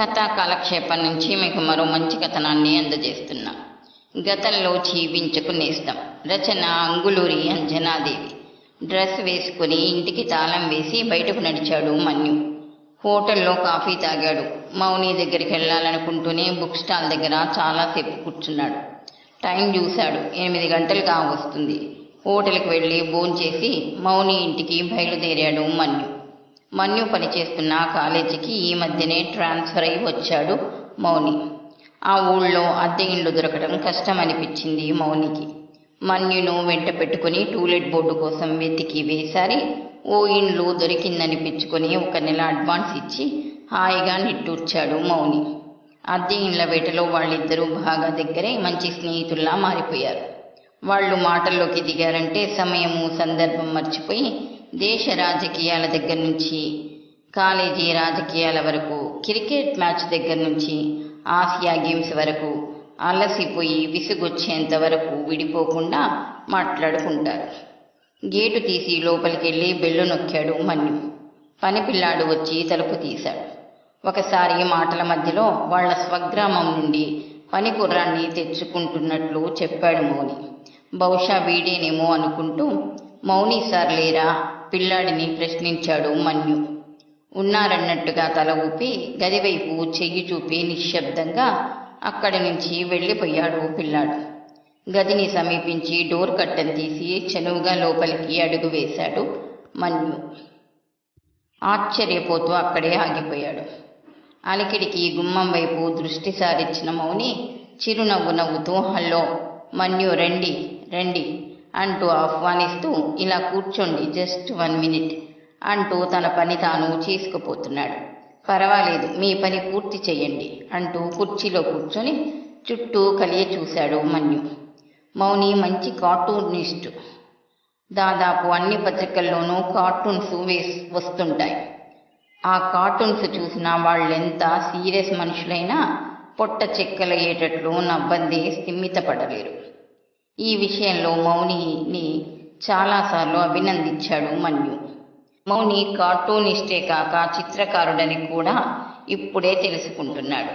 కథా కాలక్షేపం నుంచి మీకు మరో మంచి కథనాన్ని అందజేస్తున్నా. గతంలో జీవించకు రచన అంగులూరి అంజనాదేవి. డ్రెస్ వేసుకుని ఇంటికి తాళం వేసి బయటకు నడిచాడు మన్యు. హోటల్లో కాఫీ తాగాడు. మౌని దగ్గరికి వెళ్ళాలనుకుంటూనే బుక్ స్టాల్ దగ్గర చాలాసేపు కూర్చున్నాడు. టైం చూశాడు. ఎనిమిది గంటలుగా వస్తుంది. హోటల్కి వెళ్ళి భోంచేసి మౌని ఇంటికి బయలుదేరాడు మన్యు. మన్యు పనిచేస్తున్న కాలేజీకి ఈ మధ్యనే ట్రాన్స్ఫర్ అయి వచ్చాడు మౌని. ఆ ఊళ్ళో అద్దె ఇండ్లు దొరకడం కష్టం అనిపించింది మౌనికి. మన్యును వెంట పెట్టుకుని టూలెట్ బోర్డు కోసం వెతికి వేసారి ఓ ఇండ్లు దొరికిందనిపించుకొని ఒక నెల అడ్వాన్స్ ఇచ్చి హాయిగా నిట్టూర్చాడు మౌని. అద్దె ఇండ్ల వేటలో వాళ్ళిద్దరూ బాగా దగ్గరే మంచి స్నేహితుల్లా మారిపోయారు. వాళ్ళు మాటల్లోకి దిగారంటే సమయము సందర్భం మర్చిపోయి దేశ రాజకీయాల దగ్గర నుంచి కాలేజీ రాజకీయాల వరకు క్రికెట్ మ్యాచ్ దగ్గర నుంచి ఆసియా గేమ్స్ వరకు అలసిపోయి విసుగొచ్చేంత వరకు విడిపోకుండా మాట్లాడుకుంటారు. గేటు తీసి లోపలికి వెళ్ళి బెల్లు నొక్కాడు మన్యు పని పిల్లాడు వచ్చి తలుపు తీశాడు. ఒకసారి మాటల మధ్యలో వాళ్ళ స్వగ్రామం నుండి పని కుర్రాన్ని తెచ్చుకుంటున్నట్లు చెప్పాడు మోని. బహుశా వీడేనేమో అనుకుంటూ మౌని సార్ లేరా? పిల్లాడిని ప్రశ్నించాడు మన్యు. ఉన్నారన్నట్టుగా తల ఊపి గదివైపు చెయ్యి చూపి నిశ్శబ్దంగా అక్కడి నుంచి వెళ్ళిపోయాడు పిల్లాడు. గదిని సమీపించి డోర్ కట్టెను తీసి చనువుగా లోపలికి అడుగు వేశాడు మన్యు. ఆశ్చర్యపోతూ అక్కడే ఆగిపోయాడు. అలికిడికి గుమ్మం వైపు దృష్టి సారించిన మౌని చిరునవ్వు నవ్వుతూ హలో మన్యు రండి రండి అంటూ ఆహ్వానిస్తూ ఇలా కూర్చోండి జస్ట్ వన్ మినిట్ అంటూ తన పని తాను చేసుకుపోతున్నాడు. పర్వాలేదు మీ పని పూర్తి చేయండి అంటూ కుర్చీలో కూర్చొని చుట్టూ కలియ చూశాడు మన్యు. మౌని మంచి కార్టూనిస్టు. దాదాపు అన్ని పత్రికల్లోనూ కార్టూన్స్ వేసి వస్తుంటాయి. ఆ కార్టూన్స్ చూసిన వాళ్ళెంత సీరియస్ మనుషులైనా పొట్ట చెక్కలయ్యేటట్లు నబ్బంది స్థిమ్మితపడలేరు ఈ విషయంలో మౌనిని చాలాసార్లు అభినందించాడు మన్యు. మౌని కార్టూనిస్టే కాక చిత్రకారుడని కూడా ఇప్పుడే తెలుసుకుంటున్నాడు.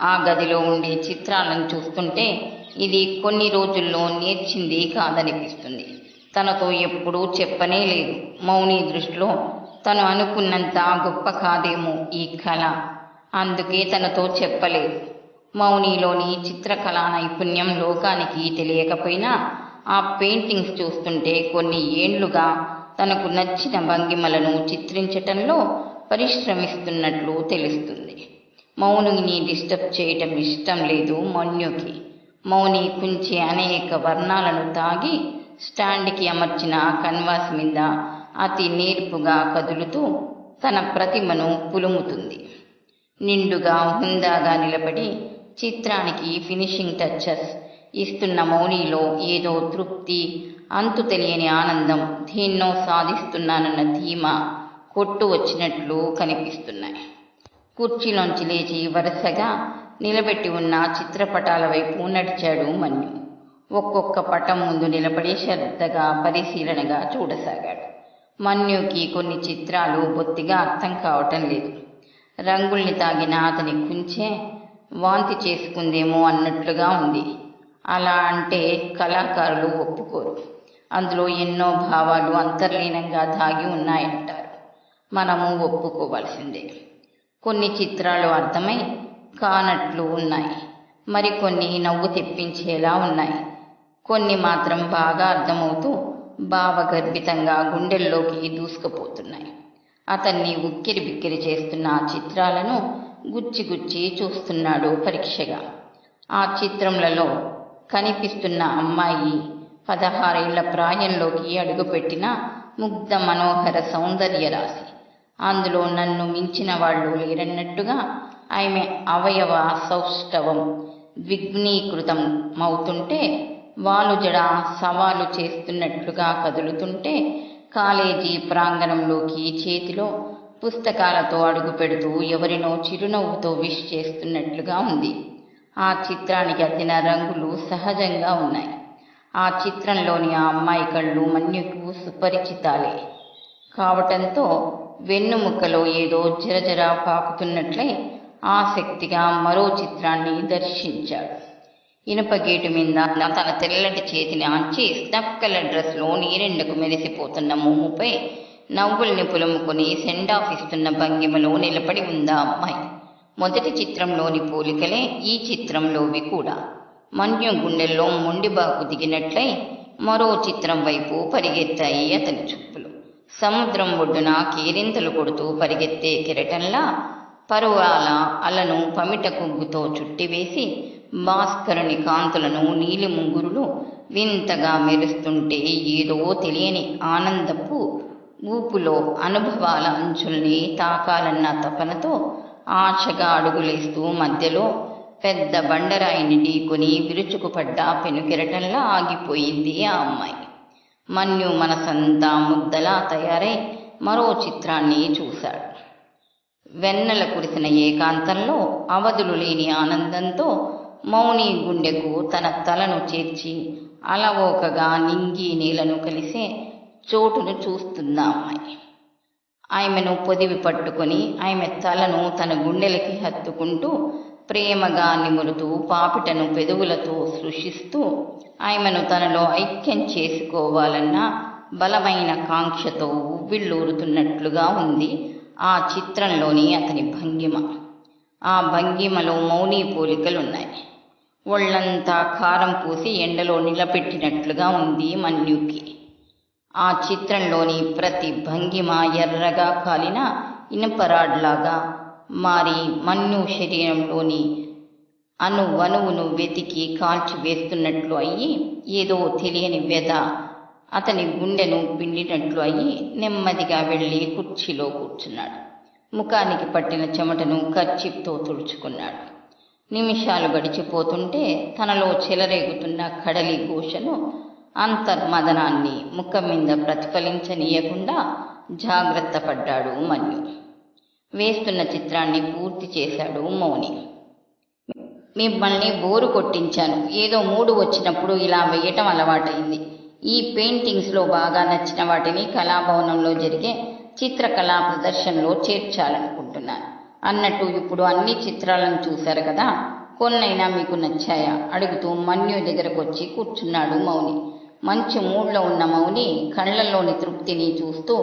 ఆ గదిలో ఉండే చిత్రాలను చూస్తుంటే ఇది కొన్ని రోజుల్లో నేర్చింది కాదనిపిస్తుంది. తనతో ఎప్పుడూ చెప్పనే లేదు. మౌని దృష్టిలో తను అనుకున్నంత గొప్ప కాదేమో ఈ కళ. అందుకే తనతో చెప్పలేదు. మౌనిలోని చిత్రకళా నైపుణ్యం లోకానికి తెలియకపోయినా ఆ పెయింటింగ్స్ చూస్తుంటే కొన్ని ఏండ్లుగా తనకు నచ్చిన భంగిమలను చిత్రించటంలో పరిశ్రమిస్తున్నట్లు తెలుస్తుంది. మౌనిని డిస్టర్బ్ చేయటం ఇష్టం లేదు మన్యుకి. మౌని కుంచి అనేక వర్ణాలను తాగి స్టాండ్కి అమర్చిన కన్వాస్ మీద అతి నేర్పుగా కదులుతూ తన ప్రతిమను పులుముతుంది. నిండుగా హుందాగా నిలబడి చిత్రానికి ఫినిషింగ్ టచ్చెస్ ఇస్తున్న మౌనిలో ఏదో తృప్తి అంతు తెలియని ఆనందం దీన్నో సాధిస్తున్నానన్న ధీమా కొట్టు వచ్చినట్లు కనిపిస్తున్నాయి. కుర్చీలోంచి లేచి వరుసగా నిలబెట్టి ఉన్న చిత్రపటాల వైపు నడిచాడు మన్యు. ఒక్కొక్క పటం ముందు నిలబడి శ్రద్ధగా పరిశీలనగా చూడసాగాడు. మన్యుకి కొన్ని చిత్రాలు బొత్తిగా అర్థం కావటం లేదు. రంగుల్ని తాగిన అతని కుంచే వాంతి చేసుకుందేమో అన్నట్లుగా ఉంది. అలా అంటే కళాకారులు ఒప్పుకోరు. అందులో ఎన్నో భావాలు అంతర్లీనంగా దాగి ఉన్నాయంటారు. మనము ఒప్పుకోవలసిందే. కొన్ని చిత్రాలు అర్థమై కానట్లు ఉన్నాయి. మరికొన్ని నవ్వు తెప్పించేలా ఉన్నాయి. కొన్ని మాత్రం బాగా అర్థమవుతూ భావగర్భితంగా గుండెల్లోకి దూసుకుపోతున్నాయి. అతన్ని ఉక్కిరి బిక్కిరి చేస్తున్న ఆ చిత్రాలను గుచ్చి గుచ్చి చూస్తున్నాడు పరీక్షగా. ఆ చిత్రములలో కనిపిస్తున్న అమ్మాయి పదహారేళ్ళ ప్రాయంలోకి అడుగుపెట్టిన ముగ్ధ మనోహర సౌందర్య రాశి. అందులో నన్ను మించిన వాళ్ళు లేరన్నట్టుగా ఆమె అవయవ సౌష్ఠవం ద్విగ్నీకృతం అవుతుంటే వాళ్ళు సవాలు చేస్తున్నట్లుగా కదులుతుంటే కాలేజీ ప్రాంగణంలోకి చేతిలో పుస్తకాలతో అడుగు పెడుతూ ఎవరినో చిరునవ్వుతో విష్ చేస్తున్నట్లుగా ఉంది. ఆ చిత్రానికి అద్దిన రంగులు సహజంగా ఉన్నాయి. ఆ చిత్రంలోని ఆ అమ్మాయి కళ్ళు మన్యుకు సుపరిచితాలే. కావటంతో వెన్నుముక్కలో ఏదో జరజర పాకుతున్నట్లే ఆసక్తిగా మరో చిత్రాన్ని దర్శించాడు. ఇనుప గేటు మీద తన తెల్లటి చేతిని ఆంచి స్నఫ్ కలర్ డ్రెస్లో నీరెండకు మెరిసిపోతున్న మోముపై నవ్వుల్ని పులుముకొని ఆఫ్ ఇస్తున్న భంగిమలో నిలబడి ఉందా అమ్మాయి మొదటి చిత్రంలోని పోలికలే ఈ చిత్రంలోవి కూడా. మన్యు గుండెల్లో మొండిబాకు దిగినట్లై మరో చిత్రం వైపు పరిగెత్తాయి అతని చూపులు. సముద్రం ఒడ్డున కేరింతలు కొడుతూ పరిగెత్తే కెరటంలా పరువాల అలను పమిట కొగ్గుతో చుట్టివేసి భాస్కరుని కాంతులను నీలి ముంగురులు వింతగా మెరుస్తుంటే ఏదో తెలియని ఆనందపు ఊపులో అనుభవాల అంచుల్ని తాకాలన్న తపనతో ఆశగా అడుగులేస్తూ మధ్యలో పెద్ద బండరాయిని ఢీకొని విరుచుకుపడ్డ పెనుకెరటంలా ఆగిపోయింది ఆ అమ్మాయి. మన్యు మనసంతా ముద్దలా తయారై మరో చిత్రాన్ని చూశాడు. వెన్నెల కురిసిన ఏకాంతంలో అవధులు లేని ఆనందంతో మౌని గుండెకు తన తలను చేర్చి అలవోకగా నింగి నీలను కలిసే చోటును చూస్తున్న అమ్మాయి ఆమెను పొదివి పట్టుకొని ఆమె తలను తన గుండెలకి హత్తుకుంటూ ప్రేమగా నిమురుతూ పాపిటను పెదవులతో సృష్టిస్తూ ఆమెను తనలో ఐక్యం చేసుకోవాలన్న బలమైన కాంక్షతో ఉవ్విళ్ళూరుతున్నట్లుగా ఉంది ఆ చిత్రంలోని అతని భంగిమ. ఆ భంగిమలో మౌని పోలికలున్నాయి. ఒళ్ళంతా కారం పూసి ఎండలో నిలబెట్టినట్లుగా ఉంది మన్యుకి. ఆ చిత్రంలోని ప్రతి భంగిమ ఎర్రగా కాలిన ఇనుపరాడ్లాగా మారి మన్ను శరీరంలోని అణువణువును వెతికి కాల్చివేస్తున్నట్లు అయ్యి ఏదో తెలియని వ్యధ అతని గుండెను పిండినట్లు అయ్యి నెమ్మదిగా వెళ్ళి కుర్చీలో కూర్చున్నాడు. ముఖానికి పట్టిన చెమటను కర్చిప్తో తుడుచుకున్నాడు. నిమిషాలు గడిచిపోతుంటే తనలో చెలరేగుతున్న కడలి ఘోషను అంతర్మదనాన్ని ముఖం మీద ప్రతిఫలించనీయకుండా జాగ్రత్త పడ్డాడు మన్యు. వేస్తున్న చిత్రాన్ని పూర్తి చేశాడు మౌని. మిమ్మల్ని బోరు కొట్టించాను. ఏదో మూడు వచ్చినప్పుడు ఇలా వేయటం అలవాటైంది. ఈ పెయింటింగ్స్లో బాగా నచ్చిన వాటిని కళాభవనంలో జరిగే చిత్రకళా ప్రదర్శనలో చేర్చాలనుకుంటున్నాను. అన్నట్టు ఇప్పుడు అన్ని చిత్రాలను చూశారు కదా? కొన్నైనా మీకు నచ్చాయా? అడుగుతూ మన్యు దగ్గరకు వచ్చి కూర్చున్నాడు మౌని. మంచి మూడ్లో ఉన్న మౌని కళ్ళల్లోని తృప్తిని చూస్తూ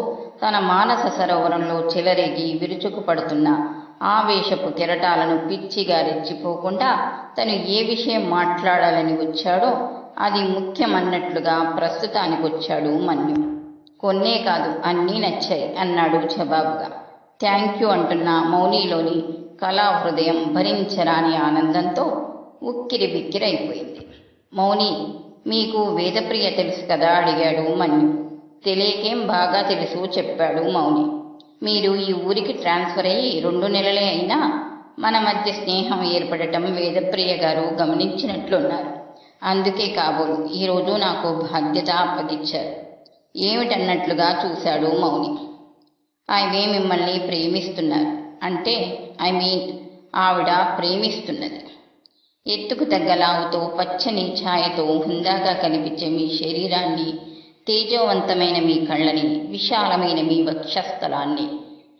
తన మానస సరోవరంలో చెలరేగి విరుచుకు పడుతున్న ఆవేశపు కెరటాలను పిచ్చిగా రెచ్చిపోకుండా తను ఏ విషయం మాట్లాడాలని వచ్చాడో అది ముఖ్యమన్నట్లుగా ప్రస్తుతానికి వచ్చాడు మన్యు. కొన్నే కాదు అన్నీ నచ్చాయి అన్నాడు జవాబుగా థ్యాంక్ యూ అంటున్న మౌనిలోని కళా హృదయం భరించరాని ఆనందంతో ఉక్కిరి బిక్కిరైపోయింది మౌని మీకు వేదప్రియ తెలుసు కదా అడిగాడు మన్యు. తెలియకేం బాగా తెలుసు చెప్పాడు మౌని. మీరు ఈ ఊరికి ట్రాన్స్ఫర్ అయ్యి రెండు నెలలే అయినా మన మధ్య స్నేహం ఏర్పడటం వేదప్రియ గారు గమనించినట్లున్నారు. అందుకే కాబోలు ఈరోజు నాకు బాధ్యత అప్పగించారు. ఏమిటన్నట్లుగా చూశాడు మౌని. ఆమె మిమ్మల్ని ప్రేమిస్తున్నారు. అంటే ఐ మీన్ ఆవిడ ప్రేమిస్తున్నది. ఎత్తుకు తగ్గ లావుతో పచ్చని ఛాయతో హుందాగా కనిపించే మీ శరీరాన్ని తేజోవంతమైన మీ కళ్ళని విశాలమైన మీ వక్షస్థలాన్ని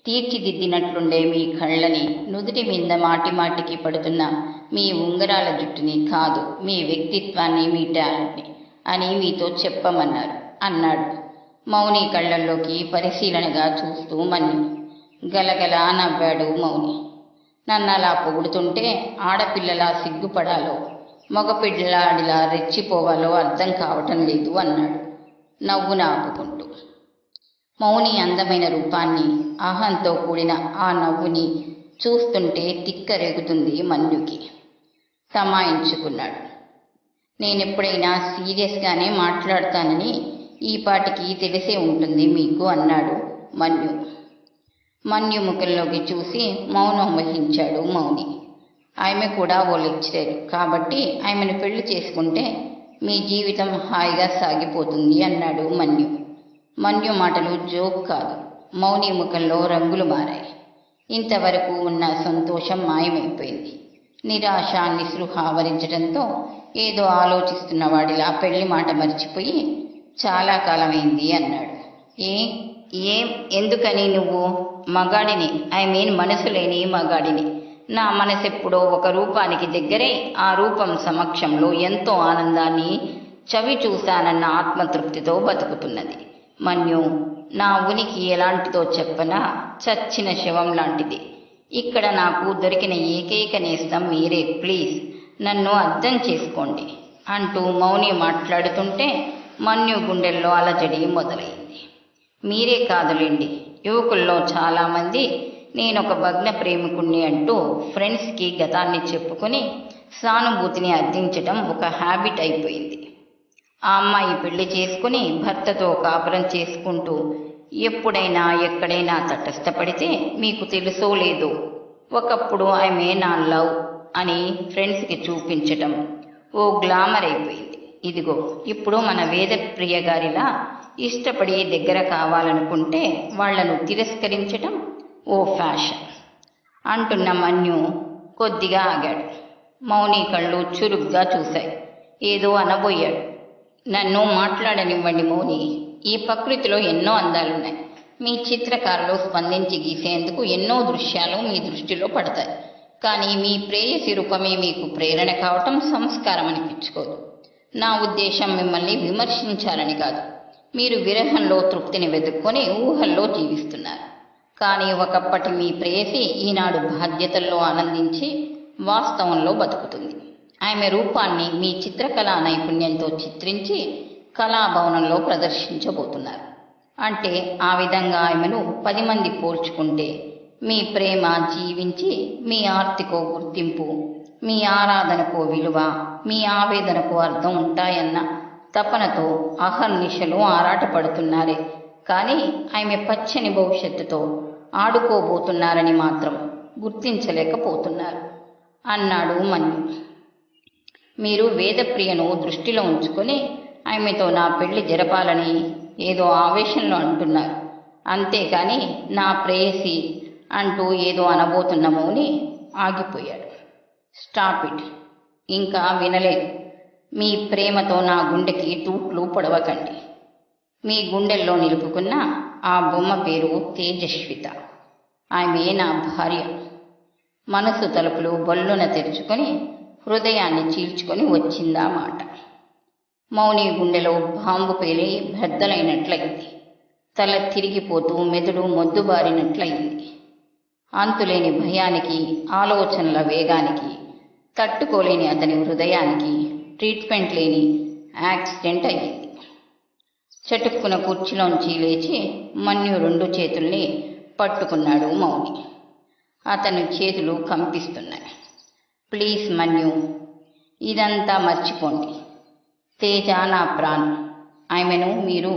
తీర్చిదిద్దినట్లుండే మీ కళ్ళని నుదుటి మీద మాటి మాటికి పడుతున్న మీ ఉంగరాల జుట్టుని కాదు మీ వ్యక్తిత్వాన్ని మీ టాలెంట్ని అని మీతో చెప్పమన్నారు అన్నాడు. మౌని కళ్ళల్లోకి పరిశీలనగా చూస్తూ మన్ని. గలగలా నవ్వాడు మౌని. నన్ను అలా పొగుడుతుంటే ఆడపిల్లలా సిగ్గుపడాలో మగపిల్లాడిలా రెచ్చిపోవాలో అర్థం కావటం లేదు అన్నాడు. నవ్వు నాపుకుంటూ. మౌని అందమైన రూపాన్ని ఆహంతో కూడిన ఆ నవ్వుని చూస్తుంటే తిక్కరేగుతుంది మన్యుకి. తమాయించుకున్నాడు నేనెప్పుడైనా సీరియస్గానే మాట్లాడతానని ఈ పాటికి తెలిసే ఉంటుంది మీకు అన్నాడు మన్యు. మన్యు ముఖంలోకి చూసి మౌనం వహించాడు మౌని. ఆమె కూడా ఓ లెక్చరర్. కాబట్టి ఆమెను పెళ్ళి చేసుకుంటే మీ జీవితం హాయిగా సాగిపోతుంది అన్నాడు మన్యు. మన్యు మాటలు జోక్ కాదు. మౌని ముఖంలో రంగులు మారాయి. ఇంతవరకు ఉన్న సంతోషం మాయమైపోయింది. నిరాశ నిస్పృహ ఆవరించడంతో ఏదో ఆలోచిస్తున్న వాడిలా పెళ్ళి మాట మర్చిపోయి చాలా కాలమైంది అన్నాడు. ఏ? ఏం? ఎందుకని నువ్వు? మగాడిని. ఐ మీన్ మనసు లేని మగాడిని. నా మనసెప్పుడో ఒక రూపానికి దగ్గరే ఆ రూపం సమక్షంలో ఎంతో ఆనందాన్ని చవి చూశానన్న ఆత్మతృప్తితో బతుకుతున్నది. మన్యు నా ఉనికి ఎలాంటిదో చెప్పనా? చచ్చిన శవం లాంటిది. ఇక్కడ నాకు దొరికిన ఏకైక నేస్తం మీరే ప్లీజ్. నన్ను అర్థం చేసుకోండి. అంటూ మౌని మాట్లాడుతుంటే మన్యు గుండెల్లో అలజడి మొదలైంది. మీరే కాదులేండి. యువకుల్లో చాలామంది నేను ఒక భగ్న ప్రేమికుణ్ణి అంటూ ఫ్రెండ్స్కి గతాన్ని చెప్పుకొని సానుభూతిని అర్థించటం ఒక హ్యాబిట్ అయిపోయింది. ఆ అమ్మాయి పెళ్ళి చేసుకుని భర్తతో కాపురం చేసుకుంటూ ఎప్పుడైనా ఎక్కడైనా తటస్థపడితే మీకు తెలుసో లేదో ఒకప్పుడు ఆమె నా లవ్ అని ఫ్రెండ్స్కి చూపించటం ఓ గ్లామర్ అయిపోయింది. ఇదిగో ఇప్పుడు మన వేదప్రియ గారిలా ఇష్టపడి దగ్గర కావాలనుకుంటే వాళ్ళను తిరస్కరించటం ఓ ఫ్యాషన్ అంటున్న మన్యు కొద్దిగా ఆగాడు. మౌని కళ్ళు చురుగ్గా చూశాయి. ఏదో అనబోయాడు. నన్ను మాట్లాడనివ్వండి మౌని. ఈ ప్రకృతిలో ఎన్నో అందాలున్నాయి. మీ చిత్రకారులు స్పందించి గీసేందుకు ఎన్నో దృశ్యాలు మీ దృష్టిలో పడతాయి. కానీ మీ ప్రేయసి రూపమే మీకు ప్రేరణ కావటం సంస్కారం అనిపించుకోదు. నా ఉద్దేశం మిమ్మల్ని విమర్శించాలని కాదు. మీరు విరహంలో తృప్తిని వెతుక్కొని ఊహల్లో జీవిస్తున్నారు. కానీ ఒకప్పటి మీ ప్రేయసి ఈనాడు బాధ్యతల్లో ఆనందించి వాస్తవంలో బతుకుతుంది. ఆమె రూపాన్ని మీ చిత్రకళా నైపుణ్యంతో చిత్రించి కళాభవనంలో ప్రదర్శించబోతున్నారు. అంటే ఆ విధంగా ఆమెను పది మంది పోల్చుకుంటే మీ ప్రేమ జీవించి మీ ఆర్తికో గుర్తింపు మీ ఆరాధనకో విలువ మీ ఆవేదనకు అర్థం ఉంటాయన్న తపనతో అహర్నిశలు ఆరాటపడుతున్నారే. కానీ ఆమె పచ్చని భవిష్యత్తుతో ఆడుకోబోతున్నారని మాత్రం గుర్తించలేకపోతున్నారు. అన్నాడు మన్యు మీరు వేదప్రియను దృష్టిలో ఉంచుకొని ఆమెతో నా పెళ్ళి జరపాలని ఏదో ఆవేశంలో అంటున్నారు. అంతేకాని నా ప్రేయసి అంటూ ఏదో అనబోతున్న మౌని ఆగిపోయాడు. Stop it. ఇంకా వినలేదు. మీ ప్రేమతో నా గుండెకి తూట్లు పొడవకండి. మీ గుండెల్లో నిలుపుకున్న ఆ బొమ్మ పేరు తేజస్విత. ఆమె నా భార్య. మనసు తలుపులు బొల్లున తెరుచుకొని హృదయాన్ని చీల్చుకొని వచ్చిందా మాట. మౌని గుండెలో బాంబు పేలి బద్దలైనట్లయింది తల తిరిగిపోతూ మెదడు మొద్దుబారినట్లయింది. అంతులేని భయానికి ఆలోచనల వేగానికి తట్టుకోలేని అతని హృదయానికి ట్రీట్మెంట్ లేని యాక్సిడెంట్ అయ్యింది చటుక్కున కుర్చీలోంచి లేచి మన్యు రెండు చేతుల్ని పట్టుకున్నాడు మౌని. అతని చేతులు కంపిస్తున్నాయి. ప్లీజ్ మన్యు ఇదంతా మర్చిపోండి. తేజ నా ప్రాణం. ఆమెను మీరు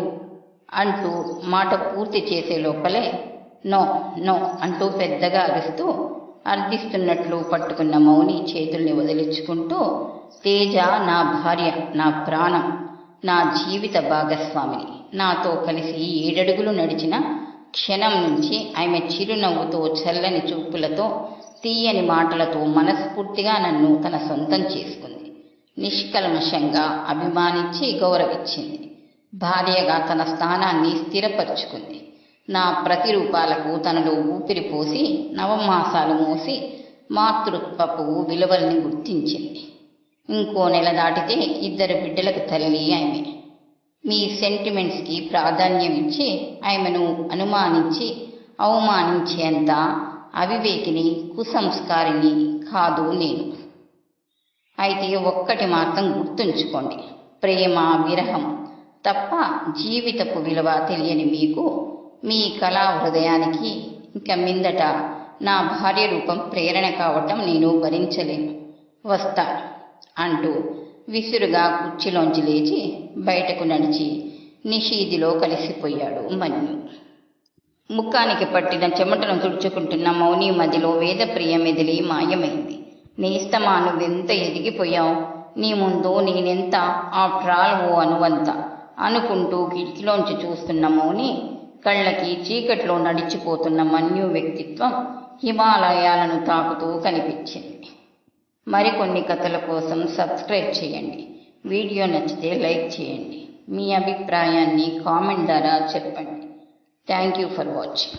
అంటూ మాట పూర్తి చేసే లోపలే నో నో అంటూ పెద్దగా అరుస్తూ అర్థిస్తున్నట్లు పట్టుకున్న మౌని చేతుల్ని వదిలించుకుంటూ తేజ నా భార్య నా ప్రాణం నా జీవిత భాగస్వామిని. నాతో కలిసి ఏడడుగులు నడిచిన క్షణం నుంచి ఆమె చిరునవ్వుతో చల్లని చూపులతో తీయని మాటలతో మనస్ఫూర్తిగా నన్ను తన సొంతం చేసుకుంది. నిష్కల్మషంగా అభిమానించి గౌరవించింది. భార్యగా తన స్థానాన్ని స్థిరపరుచుకుంది. నా ప్రతిరూపాలకు తనలో ఊపిరి పోసి నవమాసాలు మోసి మాతృత్వపు విలువల్ని గుర్తించింది. ఇంకో నెల దాటితే ఇద్దరు బిడ్డలకు తల్లి ఆమె మీ సెంటిమెంట్స్కి ప్రాధాన్యం ఇచ్చి ఆమెను అనుమానించి అవమానించేంత అవివేకిని కుసంస్కారిని కాదు నేను. అయితే ఒక్కటి మాత్రం గుర్తుంచుకోండి. ప్రేమ విరహం తప్ప జీవితపు విలువ తెలియని మీకు మీ కళా హృదయానికి ఇక మిందట నా భార్య రూపం ప్రేరణ కావటం నేను భరించలేను. వస్తా. అంటూ విసురుగా కుర్చీలోంచి లేచి బయటకు నడిచి నిషీదిలో కలిసిపోయాడు మన్యు ముఖానికి పట్టిన చెమటను తుడుచుకుంటున్న మౌని మదిలో వేదప్రియ మెదిలి మాయమైంది నేస్తమా నువ్వెంత ఎదిగిపోయావు? నీ ముందు నేనెంత ఆఫ్టర్ ఆల్ ఓ అనువంత అనుకుంటూ కిటికీలోంచి చూస్తున్న మౌని కళ్ళకి చీకట్లో నడిచిపోతున్న మన్యు వ్యక్తిత్వం హిమాలయాలను తాకుతూ కనిపించింది. మరికొన్ని కథల కోసం సబ్స్క్రైబ్ చేయండి. వీడియో నచ్చితే లైక్ చేయండి. మీ అభిప్రాయాన్ని కామెంట్ ద్వారా చెప్పండి. Thank you for watching.